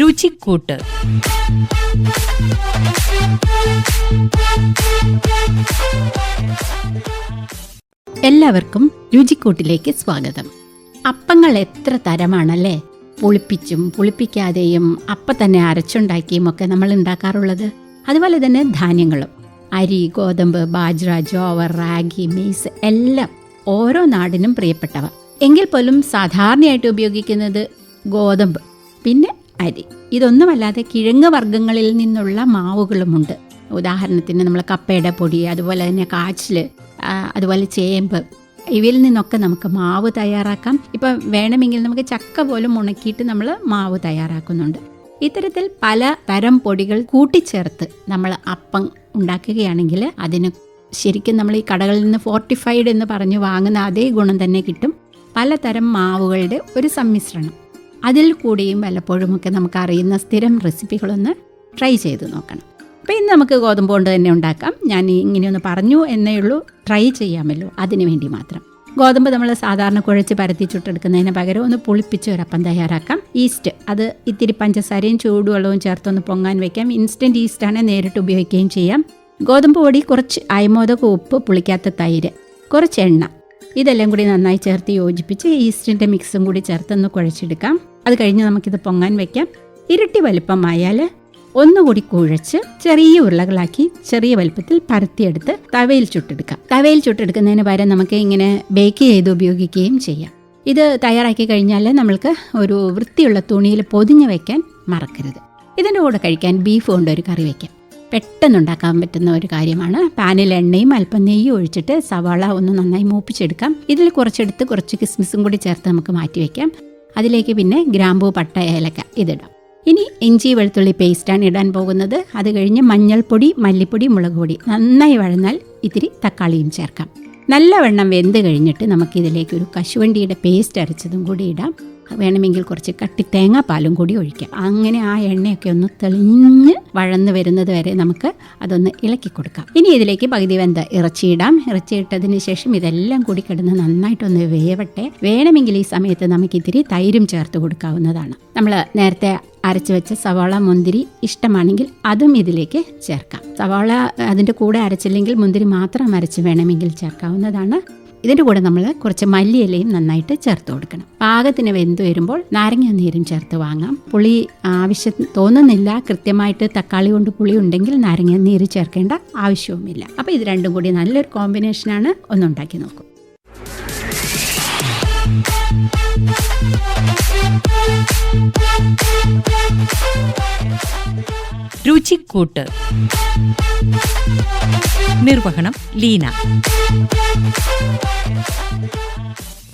രുചിക്കൂട്ട്. എല്ലാവർക്കും രുചിക്കൂട്ടിലേക്ക് സ്വാഗതം. അപ്പങ്ങൾ എത്ര തരമാണല്ലേ? പുളിപ്പിച്ചും പുളിപ്പിക്കാതെയും അപ്പ തന്നെ അരച്ചുണ്ടാക്കിയും ഒക്കെ നമ്മൾ ഉണ്ടാക്കാറുള്ളത്. അതുപോലെ തന്നെ ധാന്യങ്ങളും. അരി ഗോതമ്പ് ബാജ്ര ജോവർ റാഗി മീസ് എല്ലാം ഓരോ നാടിനും പ്രിയപ്പെട്ടവ. എങ്കിൽ പോലും സാധാരണയായിട്ട് ഉപയോഗിക്കുന്നത് ഗോതമ്പ് പിന്നെ അരി. ഇതൊന്നുമല്ലാതെ കിഴങ്ങ് വർഗങ്ങളിൽ നിന്നുള്ള മാവുകളുമുണ്ട്. ഉദാഹരണത്തിന് നമ്മൾ കപ്പയുടെ പൊടി അതുപോലെ തന്നെ കാച്ചിൽ അതുപോലെ ചേമ്പ്. ഇവയിൽ നിന്നൊക്കെ നമുക്ക് മാവ് തയ്യാറാക്കാം. ഇപ്പം വേണമെങ്കിൽ നമുക്ക് ചക്ക പോലും ഉണക്കിയിട്ട് നമ്മൾ മാവ് തയ്യാറാക്കുന്നുണ്ട്. ഇത്തരത്തിൽ പല തരം പൊടികൾ കൂട്ടിച്ചേർത്ത് നമ്മൾ അപ്പം ഉണ്ടാക്കുകയാണെങ്കിൽ അതിന് ശരിക്കും നമ്മൾ ഈ കടകളിൽ നിന്ന് ഫോർട്ടിഫൈഡ് എന്ന് പറഞ്ഞ് വാങ്ങുന്ന അതേ ഗുണം തന്നെ കിട്ടും. പലതരം മാവുകളുടെ ഒരു സമ്മിശ്രണം. അതിൽ കൂടിയും വല്ലപ്പോഴുമൊക്കെ നമുക്ക് അറിയുന്ന സ്ഥിരം റെസിപ്പികളൊന്ന് ട്രൈ ചെയ്ത് നോക്കണം. അപ്പോൾ ഇന്ന് നമുക്ക് ഗോതമ്പ് കൊണ്ട് തന്നെ ഉണ്ടാക്കാം. ഞാൻ ഇങ്ങനെയൊന്ന് പറഞ്ഞു എന്നേ ഉള്ളൂ. ട്രൈ ചെയ്യാമല്ലോ. അതിനു വേണ്ടി മാത്രം. ഗോതമ്പ് നമ്മൾ സാധാരണ കുഴച്ച് പരത്തി ചുട്ടെടുക്കുന്നതിന് പകരം ഒന്ന് പുളിപ്പിച്ച് ഒരപ്പം തയ്യാറാക്കാം. ഈസ്റ്റ്. അത് ഇത്തിരി പഞ്ചസാരയും ചൂടുവെള്ളവും ചേർത്തൊന്ന് പൊങ്ങാൻ വെക്കാം. ഇൻസ്റ്റന്റ് ഈസ്റ്റാണ് നേരിട്ട് ഉപയോഗിക്കുകയും ചെയ്യാം. ഗോതമ്പ് പൊടി കുറച്ച് അയമോദക ഉപ്പ് പുളിക്കാത്ത തൈര് കുറച്ച് എണ്ണ. ഇതെല്ലാം കൂടി നന്നായി ചേർത്ത് യോജിപ്പിച്ച് ഈസ്റ്റിന്റെ മിക്സും കൂടി ചേർത്തൊന്ന് കുഴച്ചെടുക്കാം. അത് കഴിഞ്ഞ് നമുക്കിത് പൊങ്ങാൻ വെക്കാം. ഇരട്ടി വലിപ്പമായാൽ ഒന്നുകൂടി കുഴച്ച് ചെറിയ ഉരുളകളാക്കി ചെറിയ വലുപ്പത്തിൽ പരത്തിയെടുത്ത് തവയിൽ ചുട്ടെടുക്കാം. തവയിൽ ചുട്ടെടുക്കുന്നതിന് പകരം നമുക്ക് ഇങ്ങനെ ബേക്ക് ചെയ്ത് ഉപയോഗിക്കുകയും ചെയ്യാം. ഇത് തയ്യാറാക്കി കഴിഞ്ഞാൽ നമ്മൾക്ക് ഒരു വൃത്തിയുള്ള തുണിയിൽ പൊതിഞ്ഞ് വെക്കാൻ മറക്കരുത്. ഇതിന്റെ കൂടെ കഴിക്കാൻ ബീഫ് കൊണ്ട് ഒരു കറി വയ്ക്കാം പെട്ടെന്ന് ഉണ്ടാക്കാൻ പറ്റുന്ന ഒരു കാര്യമാണ്. പാനിൽ എണ്ണയും അല്പം നെയ്യും ഒഴിച്ചിട്ട് സവാള ഒന്ന് നന്നായി മൂപ്പിച്ചെടുക്കാം. ഇതിൽ കുറച്ചെടുത്ത് കുറച്ച് കിസ്മിസും കൂടി ചേർത്ത് നമുക്ക് മാറ്റി വയ്ക്കാം അതിലേക്ക് പിന്നെ ഗ്രാമ്പൂ പട്ട ഏലക്ക ഇതിടാം. ഇനി ഇഞ്ചി വെളുത്തുള്ളി പേസ്റ്റാണ് ഇടാൻ പോകുന്നത്. അത് കഴിഞ്ഞ് മഞ്ഞൾപ്പൊടി മല്ലിപ്പൊടി മുളക് പൊടി നന്നായി വഴന്നാൽ ഇത്തിരി തക്കാളിയും ചേർക്കാം. നല്ല നല്ലവണ്ണം വെന്ത് കഴിഞ്ഞിട്ട് നമുക്കിതിലേക്ക് ഒരു കശുവണ്ടിയുടെ പേസ്റ്റ് അരച്ചതും കൂടി ഇടാം. വേണമെങ്കിൽ കുറച്ച് കട്ടി തേങ്ങാപ്പാലും കൂടി ഒഴിക്കാം. അങ്ങനെ ആ എണ്ണയൊക്കെ ഒന്ന് തെളിഞ്ഞ് വഴന്ന് വരുന്നത് വരെ നമുക്ക് അതൊന്ന് ഇളക്കി കൊടുക്കാം. ഇനി ഇതിലേക്ക് പകുതി വെന്ത ഇറച്ചിയിടാം ഇറച്ചിയിട്ടതിന് ശേഷം ഇതെല്ലാം കൂടി കിടന്ന് നന്നായിട്ടൊന്ന് വേവട്ടെ. വേണമെങ്കിൽ ഈ സമയത്ത് നമുക്ക് ഇത്തിരി തൈരും ചേർത്ത് കൊടുക്കാവുന്നതാണ്. നമ്മൾ നേരത്തെ അരച്ചു വെച്ച സവാള മുന്തിരി ഇഷ്ടമാണെങ്കിൽ അതും ഇതിലേക്ക് ചേർക്കാം. സവാള അതിന്റെ കൂടെ അരച്ചില്ലെങ്കിൽ മുന്തിരി മാത്രം അരച്ച് വേണമെങ്കിൽ ചേർക്കാവുന്നതാണ്. ഇതിന്റെ കൂടെ നമ്മൾ കുറച്ച് മല്ലിയിലയും നന്നായിട്ട് ചേർത്ത് കൊടുക്കണം. പാകത്തിന് വെന്ത് വരുമ്പോൾ നാരങ്ങ നീരും ചേർത്ത് വാങ്ങാം. പുളി ആവശ്യം തോന്നുന്നില്ല. കൃത്യമായിട്ട് തക്കാളി കൊണ്ട് പുളി ഉണ്ടെങ്കിൽ നാരങ്ങ നീര് ചേർക്കേണ്ട ആവശ്യവുമില്ല. അപ്പോൾ ഇത് രണ്ടും കൂടി നല്ലൊരു കോമ്പിനേഷനാണ് ഒന്നുണ്ടാക്കി നോക്കും. രുചിക്കൂട്ട്. നിർവഹണം ലീന.